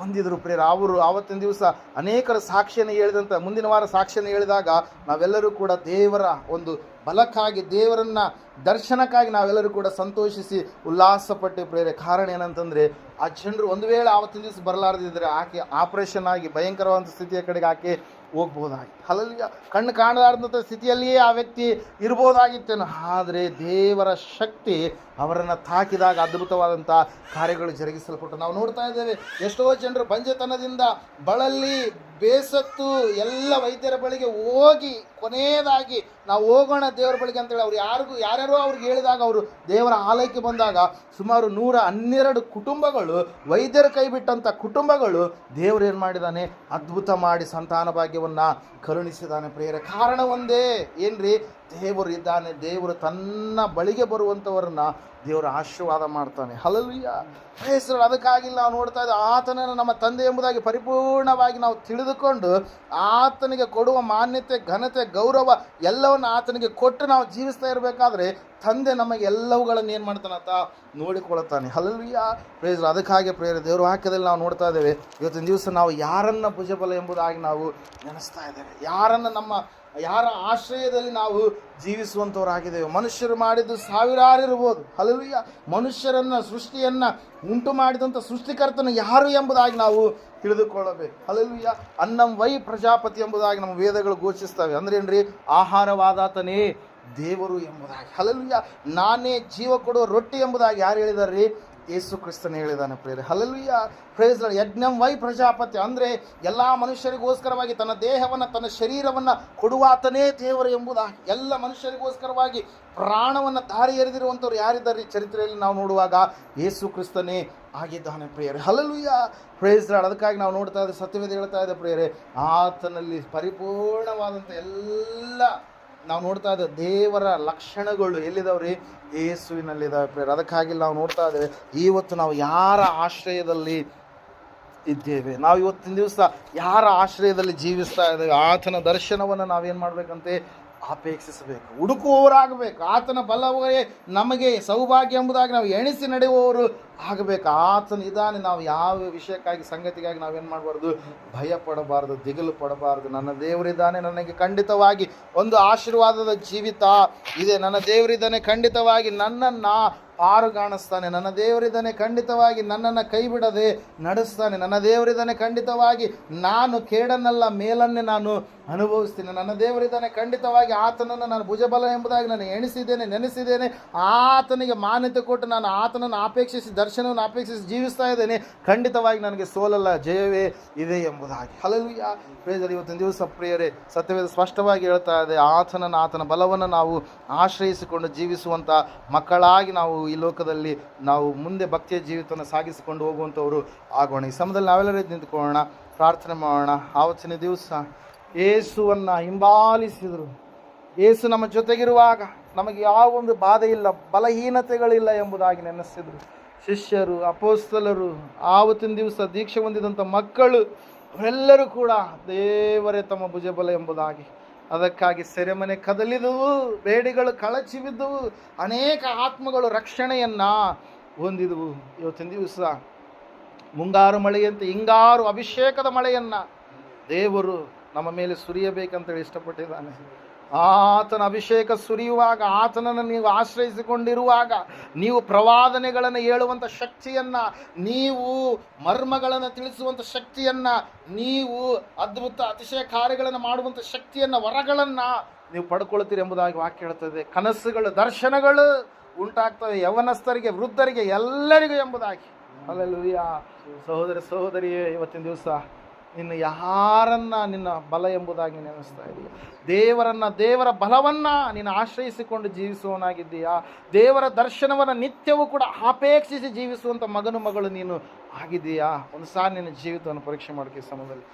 ಹೊಂದಿದ್ರು ಪ್ರೇರ ಅವರು ಆವತ್ತಿನ ದಿವಸ ಅನೇಕರ ಸಾಕ್ಷಿಯನ್ನು ಹೇಳಿದಂಥ ಮುಂದಿನ ವಾರ ಸಾಕ್ಷಿಯನ್ನು ಹೇಳಿದಾಗ ನಾವೆಲ್ಲರೂ ಕೂಡ ದೇವರ ಒಂದು ಬಲಕ್ಕಾಗಿ, ದೇವರನ್ನ ದರ್ಶನಕ್ಕಾಗಿ ನಾವೆಲ್ಲರೂ ಕೂಡ ಸಂತೋಷಿಸಿ ಉಲ್ಲಾಸಪಟ್ಟು ಪ್ರೇರೆ ಕಾರಣ ಏನಂತಂದರೆ, ಆ ಜನರು ಒಂದು ವೇಳೆ ಆವತ್ತಿನ ದಿವಸ ಬರಲಾರದಿದ್ದರೆ ಆಕೆ ಆಪರೇಷನ್ ಆಗಿ ಭಯಂಕರವಾದ ಸ್ಥಿತಿಯ ಕಡೆಗೆ ಆಕೆ ಹೋಗ್ಬೋದಾಗಿತ್ತು. ಅಲ್ಲಲ್ಲಿ ಕಣ್ಣು ಕಾಣಲಾರ್ದಂಥ ಸ್ಥಿತಿಯಲ್ಲಿಯೇ ಆ ವ್ಯಕ್ತಿ ಇರ್ಬೋದಾಗಿತ್ತೇನು. ಆದರೆ ದೇವರ ಶಕ್ತಿ ಅವರನ್ನು ತಾಕಿದಾಗ ಅದ್ಭುತವಾದಂಥ ಕಾರ್ಯಗಳು ಜರುಗಿಸಲ್ಪಟ್ಟು ನಾವು ನೋಡ್ತಾ ಇದ್ದೇವೆ. ಎಷ್ಟೋ ಜನರು ಬಂಜೆತನದಿಂದ ಬಳಲಿ ಬೇಸತ್ತು ಎಲ್ಲ ವೈದ್ಯರ ಬಳಿಗೆ ಹೋಗಿ ಕೊನೆಯದಾಗಿ ನಾವು ಹೋಗೋಣ ದೇವರ ಬಳಿಗೆ ಅಂತೇಳಿ ಅವ್ರು ಯಾರಿಗೂ ಯಾರ್ಯಾರೋ ಅವ್ರಿಗೆ ಹೇಳಿದಾಗ ಅವರು ದೇವರ ಆಲಯಕ್ಕೆ ಬಂದಾಗ ಸುಮಾರು ನೂರ ಹನ್ನೆರಡು ಕುಟುಂಬಗಳು ವೈದ್ಯರ ಕೈ ಬಿಟ್ಟಂಥ ಕುಟುಂಬಗಳು ದೇವರು ಏನು ಮಾಡಿದ್ದಾನೆ ಅದ್ಭುತ ಮಾಡಿ ಸಂತಾನ ಭಾಗ್ಯವನ್ನು ಕರುಣಿಸಿದ್ದಾನೆ ಪ್ರೇರ ಕಾರಣ ಒಂದೇ ಏನ್ರಿ? ದೇವರು ಇದ್ದಾನೆ, ದೇವರು ತನ್ನ ಬಳಿಗೆ ಬರುವಂಥವರನ್ನ ದೇವರು ಆಶೀರ್ವಾದ ಮಾಡ್ತಾನೆ. ಹಲಲುಯ್ಯ ಹೆಸರು ಅದಕ್ಕಾಗಿಲ್ಲ ನಾವು ನೋಡ್ತಾ ಇದ್ದ ಆತನನ್ನು ನಮ್ಮ ತಂದೆ ಎಂಬುದಾಗಿ ಪರಿಪೂರ್ಣವಾಗಿ ನಾವು ತಿಳಿದುಕೊಂಡು ಆತನಿಗೆ ಕೊಡುವ ಮಾನ್ಯತೆ, ಘನತೆ, ಗೌರವ ಎಲ್ಲವನ್ನು ಆತನಿಗೆ ಕೊಟ್ಟು ನಾವು ಜೀವಿಸ್ತಾ ಇರಬೇಕಾದ್ರೆ ತಂದೆ ನಮಗೆ ಎಲ್ಲವುಗಳನ್ನು ಏನು ಮಾಡ್ತಾನಂತ ನೋಡಿಕೊಳ್ಳುತ್ತಾನೆ. ಹಲಲುಯ್ಯ ಪ್ರೇಜರು ಅದಕ್ಕಾಗಿ ಪ್ರೇರ ದೇವರು ವಾಕ್ಯದಲ್ಲಿ ನಾವು ನೋಡ್ತಾ ಇದ್ದೇವೆ. ಇವತ್ತಿನ ದಿವಸ ನಾವು ಯಾರನ್ನ ಭುಜಬಲ ಎಂಬುದಾಗಿ ನಾವು ನೆನೆಸ್ತಾ ಇದ್ದೇವೆ. ಯಾರನ್ನ ನಮ್ಮ ಯಾರ ಆಶ್ರಯದಲ್ಲಿ ನಾವು ಜೀವಿಸುವಂಥವರಾಗಿದ್ದೇವೆ ಮನುಷ್ಯರು ಮಾಡಿದ್ದು ಸಾವಿರಾರು ಇರ್ಬೋದು. ಮನುಷ್ಯರನ್ನು ಮನುಷ್ಯರನ್ನ, ಸೃಷ್ಟಿಯನ್ನ ಉಂಟು ಮಾಡಿದಂಥ ಸೃಷ್ಟಿಕರ್ತನ ಯಾರು ಎಂಬುದಾಗಿ ನಾವು ತಿಳಿದುಕೊಳ್ಳಬೇಕು. ಹಲಲುಯ್ಯ ಅನ್ನಂ ವೈ ಪ್ರಜಾಪತಿ ಎಂಬುದಾಗಿ ನಮ್ಮ ವೇದಗಳು ಘೋಷಿಸ್ತವೆ ಅಂದ್ರೇನ್ರಿ? ಆಹಾರವಾದಾತನೇ ದೇವರು ಎಂಬುದಾಗಿ. ಹಲಲುಯ್ಯ ನಾನೇ ಜೀವ ಕೊಡುವ ರೊಟ್ಟಿ ಎಂಬುದಾಗಿ ಯಾರು ಹೇಳಿದಾರ್ರಿ? ಯೇಸು ಕ್ರಿಸ್ತನ ಹೇಳಿದಾನೆ ಪ್ರೇರೆ ಹಲಲುಯ್ಯ ಪ್ರೇಸ್ ಯಜ್ಞಂ ವೈ ಪ್ರಜಾಪತಿ. ಅಂದರೆ ಎಲ್ಲ ಮನುಷ್ಯರಿಗೋಸ್ಕರವಾಗಿ ತನ್ನ ದೇಹವನ್ನು, ತನ್ನ ಶರೀರವನ್ನು ಕೊಡುವಾತನೇ ದೇವರು ಎಂಬುದಾಗಿ. ಎಲ್ಲ ಮನುಷ್ಯರಿಗೋಸ್ಕರವಾಗಿ ಪ್ರಾಣವನ್ನು ದಾರಿ ಎರೆದಿರುವಂಥವ್ರು ಯಾರಿದ್ದಾರೆ ಈ ಚರಿತ್ರೆಯಲ್ಲಿ ನಾವು ನೋಡುವಾಗ? ಯೇಸು ಕ್ರಿಸ್ತನೇ ಆಗಿದ್ದಾನೆ ಪ್ರೇಯರ್. ಹಲಲುಯ್ಯ ಪ್ರೇಸ್ ಅದಕ್ಕಾಗಿ ನಾವು ನೋಡ್ತಾ ಇದ್ದೆ, ಸತ್ಯವೇದ ಹೇಳ್ತಾ ಇದೆ ಪ್ರಿಯರೇ. ಆತನಲ್ಲಿ ಪರಿಪೂರ್ಣವಾದಂಥ ಎಲ್ಲ ನಾವು ನೋಡ್ತಾ ಇದ್ದೇವೆ ದೇವರ ಲಕ್ಷಣಗಳು ಎಲ್ಲಿದ್ದಾವ್ರಿ ಯೇಸುವಿನಲ್ಲಿದ್ದಾವೆ ಪ್ರೇರ ಅದಕ್ಕಾಗಿ ನಾವು ನೋಡ್ತಾ ಇದ್ದೇವೆ ಇವತ್ತು ನಾವು ಯಾರ ಆಶ್ರಯದಲ್ಲಿ ಇದ್ದೇವೆ? ನಾವು ಇವತ್ತಿನ ದಿವಸ ಯಾರ ಆಶ್ರಯದಲ್ಲಿ ಜೀವಿಸ್ತಾ ಇದ್ದೇವೆ? ಆತನ ದರ್ಶನವನ್ನು ನಾವೇನು ಮಾಡಬೇಕಂತೆ? ಅಪೇಕ್ಷಿಸಬೇಕು ಹುಡುಕುವವರಾಗಬೇಕು. ಆತನ ಬಲವೇ ನಮಗೆ ಸೌಭಾಗ್ಯ ಎಂಬುದಾಗಿ ನಾವು ಎಣಿಸಿ ನಡೆಯುವವರು ಆಗಬೇಕು. ಆತನ ಇದಾನೆ ನಾವು ಯಾವ ವಿಷಯಕ್ಕಾಗಿ, ಸಂಗತಿಗಾಗಿ ನಾವೇನು ಮಾಡಬಾರ್ದು? ಭಯ ಪಡಬಾರ್ದು ದಿಗಿಲು ಪಡಬಾರ್ದು. ನನ್ನ ದೇವರಿದ್ದಾನೆ, ನನಗೆ ಖಂಡಿತವಾಗಿ ಒಂದು ಆಶೀರ್ವಾದದ ಜೀವಿತ ಇದೆ. ನನ್ನ ದೇವರಿದ್ದಾನೆ, ಖಂಡಿತವಾಗಿ ನನ್ನನ್ನು ಪಾರುಗಾಣಿಸ್ತಾನೆ. ನನ್ನ ದೇವರಿದ್ದಾನೆ, ಖಂಡಿತವಾಗಿ ನನ್ನನ್ನು ಕೈ ಬಿಡದೆ ನಡೆಸ್ತಾನೆ. ನನ್ನ ದೇವರಿದ್ದಾನೆ, ಖಂಡಿತವಾಗಿ ನಾನು ಕೇಡನ್ನಲ್ಲ ಮೇಲನ್ನೇ ನಾನು ಅನುಭವಿಸ್ತೀನಿ. ನನ್ನ ದೇವರಿದ್ದಾನೆ, ಖಂಡಿತವಾಗಿ ಆತನನ್ನು ನಾನು ಭುಜಬಲ ಎಂಬುದಾಗಿ ನಾನು ಎಣಿಸಿದ್ದೇನೆ, ನೆನೆಸಿದ್ದೇನೆ. ಆತನಿಗೆ ಮಾನ್ಯತೆ ಕೊಟ್ಟು ನಾನು ಆತನನ್ನು ಅಪೇಕ್ಷಿಸಿ, ದರ್ಶನವನ್ನು ಅಪೇಕ್ಷಿಸಿ ಜೀವಿಸ್ತಾ ಇದ್ದೇನೆ. ಖಂಡಿತವಾಗಿ ನನಗೆ ಸೋಲಲ್ಲ, ಜಯವೇ ಇದೆ ಎಂಬುದಾಗಿ. ಹಲವು ಪ್ರೇಜರ್ ಇವತ್ತಿನ ದಿವಸ ಪ್ರಿಯರೇ, ಸತ್ಯವೇದ ಸ್ಪಷ್ಟವಾಗಿ ಹೇಳ್ತಾ ಇದೆ, ಆತನನ್ನು, ಆತನ ಬಲವನ್ನು ನಾವು ಆಶ್ರಯಿಸಿಕೊಂಡು ಜೀವಿಸುವಂಥ ಮಕ್ಕಳಾಗಿ ನಾವು ಈ ಲೋಕದಲ್ಲಿ ನಾವು ಮುಂದೆ ಭಕ್ತಿಯ ಜೀವಿತವನ್ನು ಸಾಗಿಸಿಕೊಂಡು ಹೋಗುವಂಥವರು ಆಗೋಣ. ಈ ಸಮಯದಲ್ಲಿ ನಾವೆಲ್ಲರೂ ನಿಂತ್ಕೊಳ್ಳೋಣ, ಪ್ರಾರ್ಥನೆ ಮಾಡೋಣ. ಆವತ್ತಿನ ದಿವಸ ಏಸುವನ್ನು ಹಿಂಬಾಲಿಸಿದರು. ಏಸು ನಮ್ಮ ಜೊತೆಗಿರುವಾಗ ನಮಗೆ ಯಾವ ಒಂದು ಬಾಧೆ ಇಲ್ಲ, ಬಲಹೀನತೆಗಳಿಲ್ಲ ಎಂಬುದಾಗಿ ನೆನೆಸಿದರು. ಶಿಷ್ಯರು, ಅಪೋಸ್ತಲರು, ಆವತ್ತಿನ ದಿವಸ ದೀಕ್ಷೆ ಹೊಂದಿದಂಥ ಮಕ್ಕಳು, ಅವರೆಲ್ಲರೂ ಕೂಡ ದೇವರೇ ತಮ್ಮ ಭುಜಬಲ ಎಂಬುದಾಗಿ, ಅದಕ್ಕಾಗಿ ಸೆರೆಮನೆ ಕದಲಿದವು, ಬೇಡಿಗಳು ಕಳಚಿ ಬಿದ್ದವು, ಅನೇಕ ಆತ್ಮಗಳು ರಕ್ಷಣೆಯನ್ನು ಹೊಂದಿದವು. ಇವತ್ತಿನ ದಿವಸ ಮುಂಗಾರು ಮಳೆಯಂತೆ, ಹಿಂಗಾರು ಅಭಿಷೇಕದ ಮಳೆಯನ್ನು ದೇವರು ನಮ್ಮ ಮೇಲೆ ಸುರಿಯಬೇಕಂತೇಳಿ ಇಷ್ಟಪಟ್ಟಿದ್ದಾನೆ. ಆತನ ಅಭಿಷೇಕ ಸುರಿಯುವಾಗ ಆತನನ್ನು ನೀವು ಆಶ್ರಯಿಸಿಕೊಂಡಿರುವಾಗ ನೀವು ಪ್ರವಾದನೆಗಳನ್ನು ಹೇಳುವಂಥ ಶಕ್ತಿಯನ್ನು, ನೀವು ಮರ್ಮಗಳನ್ನು ತಿಳಿಸುವಂಥ ಶಕ್ತಿಯನ್ನು, ನೀವು ಅದ್ಭುತ ಅತಿಶಯ ಕಾರ್ಯಗಳನ್ನು ಮಾಡುವಂಥ ಶಕ್ತಿಯನ್ನು, ವರಗಳನ್ನು ನೀವು ಪಡ್ಕೊಳ್ತೀರಿ ಎಂಬುದಾಗಿ ವಾಕ್ಯ ಹೇಳ್ತದೆ. ಕನಸುಗಳು, ದರ್ಶನಗಳು ಉಂಟಾಗ್ತವೆ. ಯವನಸ್ಥರಿಗೆ, ವೃದ್ಧರಿಗೆ ಎಲ್ಲರಿಗೂ ಎಂಬುದಾಗಿ. ಅಲ್ಲೂಯ್ಯ ಸಹೋದರ, ಸಹೋದರಿಯೇ, ಇವತ್ತಿನ ದಿವಸ ನಿನ್ನ ಯಾರನ್ನ ನಿನ್ನ ಬಲ ಎಂಬುದಾಗಿ ನೆನೆಸ್ತಾ ಇದೀಯ? ದೇವರನ್ನ, ದೇವರ ಬಲವನ್ನ ನೀನು ಆಶ್ರಯಿಸಿಕೊಂಡು ಜೀವಿಸುವವನಾಗಿದ್ದೀಯಾ? ದೇವರ ದರ್ಶನವನ್ನು ನಿತ್ಯವೂ ಕೂಡ ಅಪೇಕ್ಷಿಸಿ ಜೀವಿಸುವಂಥ ಮಗನು, ಮಗಳು ನೀನು ಆಗಿದೆಯಾ ಒಂದು ಸಾರಿ ನಿನ್ನ ಜೀವಿತವನ್ನು ಪರೀಕ್ಷೆ ಮಾಡೋಕೆ ಈ ಸಮಯದಲ್ಲಿ.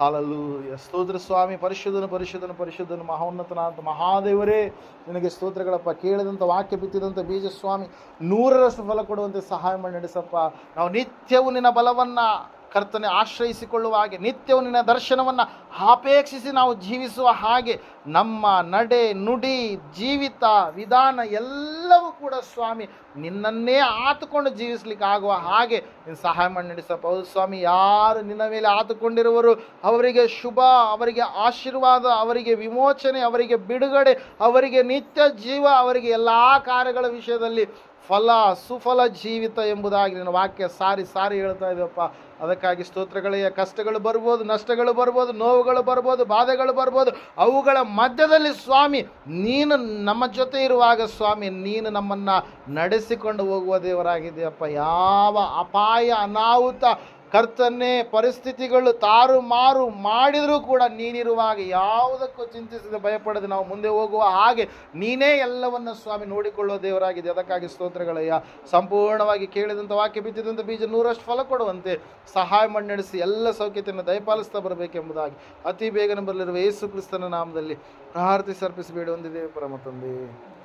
ಹಾಲಲ್ಲೂ ಸ್ತೋತ್ರ ಸ್ವಾಮಿ, ಪರಿಶುದ್ಧನು ಪರಿಶುದ್ಧನು ಪರಿಶುದ್ಧನು ಮಹೋನ್ನತನಾದ ಮಹಾದೇವರೇ, ನಿನಗೆ ಸ್ತೋತ್ರಗಳಪ್ಪ ಕೇಳಿದಂಥ ವಾಕ್ಯ ಬಿತ್ತಿದಂಥ ಬೀಜ ಸ್ವಾಮಿ ನೂರರಷ್ಟು ಫಲ ಕೊಡುವಂತೆ ಸಹಾಯ ಮಾಡಿ ನಡೆಸಪ್ಪ. ನಾವು ನಿತ್ಯವೂ ನಿನ್ನ ಬಲವನ್ನು ಕರ್ತನೆ ಆಶ್ರಯಿಸಿಕೊಳ್ಳುವ ಹಾಗೆ, ನಿತ್ಯವೂ ನಿನ್ನ ದರ್ಶನವನ್ನು ಅಪೇಕ್ಷಿಸಿ ನಾವು ಜೀವಿಸುವ ಹಾಗೆ, ನಮ್ಮ ನಡೆ, ನುಡಿ, ಜೀವಿತ, ವಿಧಾನ ಎಲ್ಲವೂ ಕೂಡ ಸ್ವಾಮಿ ನಿನ್ನನ್ನೇ ಆತುಕೊಂಡು ಜೀವಿಸ್ಲಿಕ್ಕೆ ಆಗುವ ಹಾಗೆ ನೀನು ಸಹಾಯ ಮಾಡಿ ನಡೆಸಪ್ಪ ಹೌದು ಸ್ವಾಮಿ, ಯಾರು ನಿನ್ನ ಮೇಲೆ ಆತುಕೊಂಡಿರುವರು, ಅವರಿಗೆ ಶುಭ, ಅವರಿಗೆ ಆಶೀರ್ವಾದ, ಅವರಿಗೆ ವಿಮೋಚನೆ, ಅವರಿಗೆ ಬಿಡುಗಡೆ, ಅವರಿಗೆ ನಿತ್ಯ ಜೀವ, ಅವರಿಗೆ ಎಲ್ಲ ಕಾರ್ಯಗಳ ವಿಷಯದಲ್ಲಿ ಫಲ ಸುಫಲ ಜೀವಿತ ಎಂಬುದಾಗಿ ನಿನ್ನ ವಾಕ್ಯ ಸಾರಿ ಸಾರಿ ಹೇಳ್ತಾ ಇದೆಯಪ್ಪ. ಅದಕ್ಕಾಗಿ ಸ್ತೋತ್ರಗಳಿಗೆ ಕಷ್ಟಗಳು ಬರ್ಬೋದು, ನಷ್ಟಗಳು ಬರ್ಬೋದು, ನೋವುಗಳು ಬರ್ಬೋದು, ಬಾಧೆಗಳು ಬರ್ಬೋದು. ಅವುಗಳ ಮಧ್ಯದಲ್ಲಿ ಸ್ವಾಮಿ, ನೀನು ನಮ್ಮ ಜೊತೆ ಇರುವಾಗ ಸ್ವಾಮಿ, ನೀನು ನಮ್ಮನ್ನು ನಡೆಸಿಕೊಂಡು ಹೋಗುವ ದೇವರಾಗಿದೆಯಪ್ಪ ಯಾವ ಅಪಾಯ, ಅನಾಹುತ ಕರ್ತನ್ನೇ ಪರಿಸ್ಥಿತಿಗಳು ತಾರು ಮಾರು ಮಾಡಿದರೂ ಕೂಡ ನೀನಿರುವಾಗ ಯಾವುದಕ್ಕೂ ಚಿಂತಿಸದೆ ಭಯಪಡದೆ ನಾವು ಮುಂದೆ ಹೋಗುವ ಹಾಗೆ ನೀನೇ ಎಲ್ಲವನ್ನ ಸ್ವಾಮಿ ನೋಡಿಕೊಳ್ಳುವ ದೇವರಾಗಿದೆ. ಅದಕ್ಕಾಗಿ ಸ್ತೋತ್ರಗಳಯ್ಯ. ಸಂಪೂರ್ಣವಾಗಿ ಕೇಳಿದಂಥ ವಾಕ್ಯ ಬಿತ್ತಿದಂಥ ಬೀಜ ನೂರಷ್ಟು ಫಲ ಕೊಡುವಂತೆ ಸಹಾಯ ಮಣ್ಣೆಡಿಸಿ ಎಲ್ಲ ಸೌಖ್ಯತೆಯನ್ನು ದಯಪಾಲಿಸ್ತಾ ಬರಬೇಕೆಂಬುದಾಗಿ ಅತಿ ಬೇಗನೆ ಬರಲಿರುವ ಯೇಸು ಕ್ರಿಸ್ತನ ನಾಮದಲ್ಲಿ ಪ್ರಾರ್ಥಿಸಿ ಅರ್ಪಿಸಬೇಡಿ ಹೊಂದಿದ್ದೇವೆ ಪರಮ ತಂದೆ.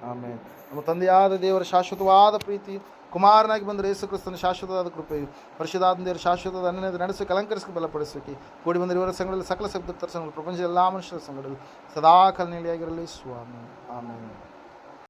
ಆಮೇಲೆ ನಮ್ಮ ತಂದೆಯಾದ ದೇವರ ಶಾಶ್ವತವಾದ ಪ್ರೀತಿ ಕುಮಾರನಾಗಿ ಬಂದರೆ ಯೇಸು ಕ್ರಿಸ್ತನ ಶಾಶ್ವತವಾದ ಕೃಪೆಯು ದೇವರ ಶಾಶ್ವತದ ಅನ್ಯದ ನಡೆಸಿ ಕಲಂಕರಿಸಿ ಬಲಪಡಿಸುವಿಕೆ, ಕೂಡಿ ಬಂದರೆ ಇವರ ಸಂಘದಲ್ಲಿ ಸಕಲ ಶಬ್ದತರ ಸಂಘಗಳು, ಪ್ರಪಂಚದ ಎಲ್ಲ ಮನುಷ್ಯರ ಸಂಘಗಳು ಸದಾ ಕಲ್ನೆಲೆಯಾಗಿರಲಿ ಸ್ವಾಮಿ. ಆಮೇಲೆ